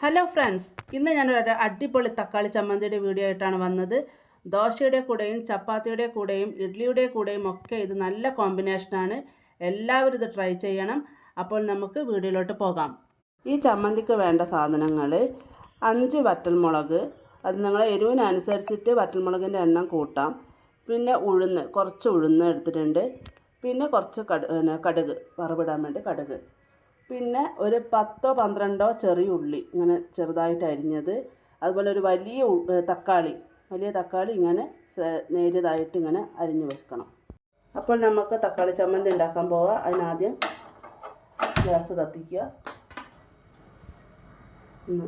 Hello friends ഇന്ന് ഞാനൊരു അടിപൊളി തക്കാളി ചമ്മന്തിയുടെ വീഡിയോ ആയിട്ടാണ് വന്നത്. ദോശയുടെ കൂടെയും ചപ്പാത്തിയുടെ കൂടെയും ഇഡ്ലിയുടെ കൂടെയും ഒക്കെ ഇത് നല്ല കോമ്പിനേഷനാണ് എല്ലാവരും ഇത് ട്രൈ ചെയ്യണം. അപ്പോൾ നമുക്ക് വീഡിയോയിലോട്ട് പോകാം. ഈ ചമ്മന്തിക്ക് വേണ്ട സാധനങ്ങൾ അഞ്ച് വറ്റൽമുളക് അത് നിങ്ങൾ എരിവിനനുസരിച്ചിട്ട് വറ്റൽമുളകിന്റെ എണ്ണം കൂട്ടാം. പിന്നെ ഉഴുന്ന് കുറച്ച് ഉഴുന്ന് എടുത്തിട്ടുണ്ട്. പിന്നെ കുറച്ച് കടു പിന്നെ കടുക് വറവിടാൻ വേണ്ടി കടുക്. പിന്നെ ഒരു പത്തോ പന്ത്രണ്ടോ ചെറിയ ഉള്ളി ഇങ്ങനെ ചെറുതായിട്ട് അരിഞ്ഞത്. അതുപോലെ ഒരു വലിയ തക്കാളി. വലിയ തക്കാളി ഇങ്ങനെ നേരിയതായിട്ട് ഇങ്ങനെ അരിഞ്ഞ് വെക്കണം. അപ്പോൾ നമുക്ക് തക്കാളി ചമ്മന്തി ഉണ്ടാക്കാൻ പോവാം. അതിനാദ്യം ഗ്യാസ് കത്തിക്കുക. ഒന്ന്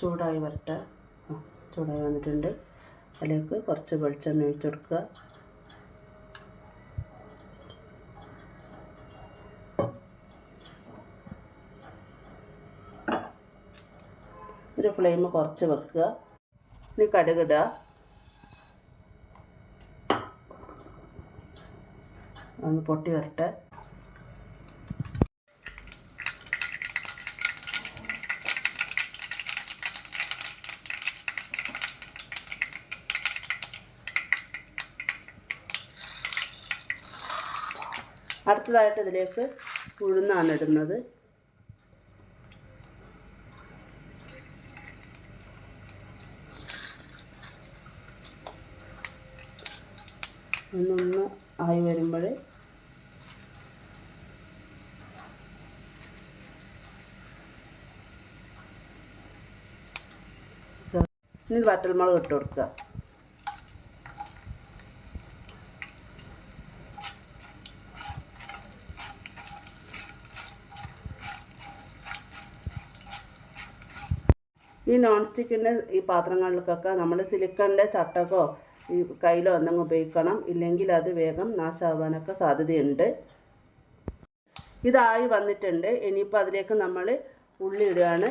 ചൂടായി വരട്ടെ. ചൂടായി വന്നിട്ടുണ്ട്. അതിലേക്ക് കുറച്ച് വെളിച്ചെണ്ണ ഒഴിച്ച് കൊടുക്കുക. ഒരു ഫ്ലെയിം കുറച്ച് വെക്കുക. ഇനി കടുകിടുക ഒന്ന് പൊട്ടി വരട്ടെ. അടുത്തതായിട്ട് ഇതിലേക്ക് ഉഴുന്നാണ് ഇടുന്നത്. ഒന്നൊന്ന് ആയി വരുമ്പോൾ ഇനി വറ്റൽമുളക് ഇട്ട് കൊടുക്കുക. ഈ നോൺ സ്റ്റിക്കിന്റെ ഈ പാത്രങ്ങളിലേക്കൊക്കെ നമ്മൾ സിലിക്കണിന്റെ ചട്ടക്കോ ഈ കയ്യിലോ എന്തെങ്കിലും ഉപയോഗിക്കണം. ഇല്ലെങ്കിൽ അത് വേഗം നാശമാവാനൊക്കെ സാധ്യതയുണ്ട്. ഇതായി വന്നിട്ടുണ്ട്. ഇനിയിപ്പോൾ അതിലേക്ക് നമ്മൾ ഉള്ളി ഇടുകയാണ്.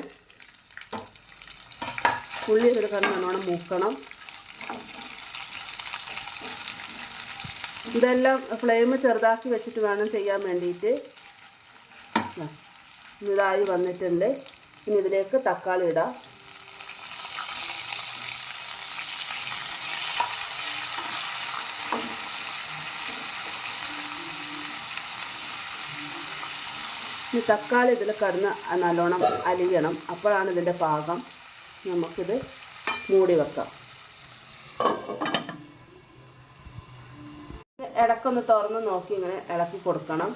ഉള്ളി കിടന്ന് നല്ലോണം മൂക്കണം. ഇതെല്ലാം ഫ്ലെയിം ചെറുതാക്കി വെച്ചിട്ട് വേണം ചെയ്യാൻ വേണ്ടിയിട്ട്. ഇതായി വന്നിട്ടുണ്ട്. ഇനി ഇതിലേക്ക് തക്കാളി ഇടാം. ഈ തക്കാളി ഇതിൽ കിടന്ന് നല്ലോണം അലിയണം. അപ്പോഴാണ് ഇതിന്റെ പാകം. നമുക്കിത് മൂടി വെക്കാം. ഇടക്കൊന്ന് തുറന്ന് നോക്കി ഇങ്ങനെ ഇളക്കി കൊടുക്കണം.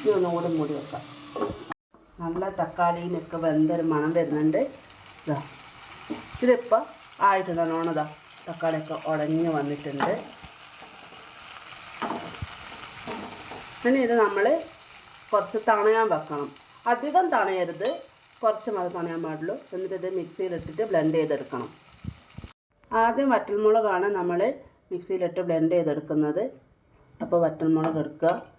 ഇനി ഒന്നുകൂടി മൂടി വെക്കാം. നല്ല തക്കാളിയിലൊക്കെ വെന്തൊരു മണം വരുന്നുണ്ട്. ഇതാ. ഇതിപ്പോൾ ആയിട്ട് നല്ലോണം ഇതാ തക്കാളിയൊക്കെ ഉടഞ്ഞ് വന്നിട്ടുണ്ട്. ഇനി ഇത് നമ്മൾ കുറച്ച് തണയാൻ വെക്കണം. അധികം തണയരുത്. കുറച്ച് മതി തണയാൻ പാടുള്ളൂ. എന്നിട്ട് ഇത് മിക്സിയിലിട്ടിട്ട് ബ്ലെൻഡ് ചെയ്തെടുക്കണം. ആദ്യം വറ്റൽമുളകാണ് നമ്മൾ മിക്സിയിലിട്ട് ബ്ലെൻഡ് ചെയ്തെടുക്കുന്നത്. അപ്പോൾ വറ്റൽമുളക് എടുക്കുക.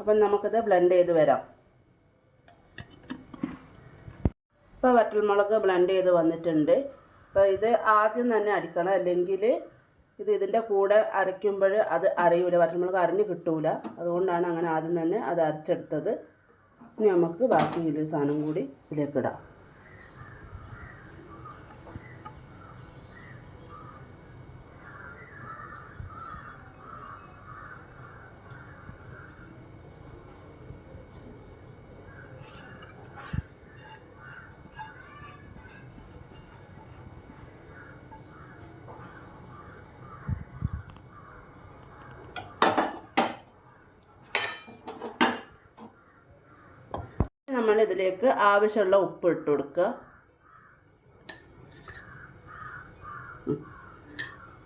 അപ്പം നമുക്കിത് ബ്ലെൻഡ് ചെയ്ത് വരാം. ഇപ്പോൾ വറ്റൽമുളക് ബ്ലെൻഡ് ചെയ്ത് വന്നിട്ടുണ്ട്. അപ്പോൾ ഇത് ആദ്യം തന്നെ അടിക്കണം. അല്ലെങ്കിൽ ഇത് ഇതിന്റെ കൂടെ അരയ്ക്കുമ്പോൾ അത് അരയൂല. വറ്റൽമുളക് അരഞ്ഞ് കിട്ടൂല. അതുകൊണ്ടാണ് അങ്ങനെ ആദ്യം തന്നെ അത് അരച്ചെടുത്തത്. ഇനി നമുക്ക് ബാക്കി ഇതിൽ സാധനം കൂടി ഇതിലേക്ക് ഇടാം. നമ്മൾ ഇതിലേക്ക് ആവശ്യമുള്ള ഉപ്പ് ഇട്ട് കൊടുക്കുക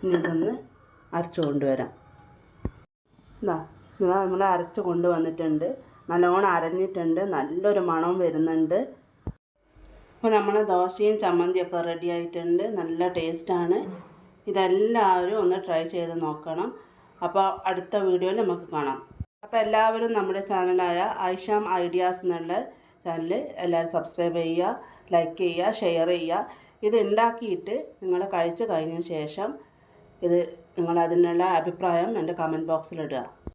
ഇതൊന്ന് അരച്ചു കൊണ്ടുവരാം. ഇതാ നമ്മൾ അരച്ച് കൊണ്ടുവന്നിട്ടുണ്ട്. നല്ലോണം അരഞ്ഞിട്ടുണ്ട്. നല്ലൊരു മണവും വരുന്നുണ്ട്. അപ്പോൾ നമ്മൾ ദോശയും ചമ്മന്തിയൊക്കെ റെഡി ആയിട്ടുണ്ട്. നല്ല ടേസ്റ്റാണ് ഇതെല്ലാവരും ഒന്ന് ട്രൈ ചെയ്ത് നോക്കണം. അപ്പോൾ അടുത്ത വീഡിയോയിൽ നമുക്ക് കാണാം. അപ്പോൾ എല്ലാവരും നമ്മുടെ ചാനലായ ഐഷാം ഐഡിയാസ് എന്നുള്ള ചാനൽ എല്ലാവരും സബ്സ്ക്രൈബ് ചെയ്യുക ലൈക്ക് ചെയ്യുക ഷെയർ ചെയ്യുക. ഇത് ഉണ്ടാക്കിയിട്ട് നിങ്ങൾ കഴിച്ച് കഴിഞ്ഞ ശേഷം ഇത് നിങ്ങളതിനുള്ള അഭിപ്രായം എന്റെ കമന്റ് ബോക്സിൽ ഇടുക.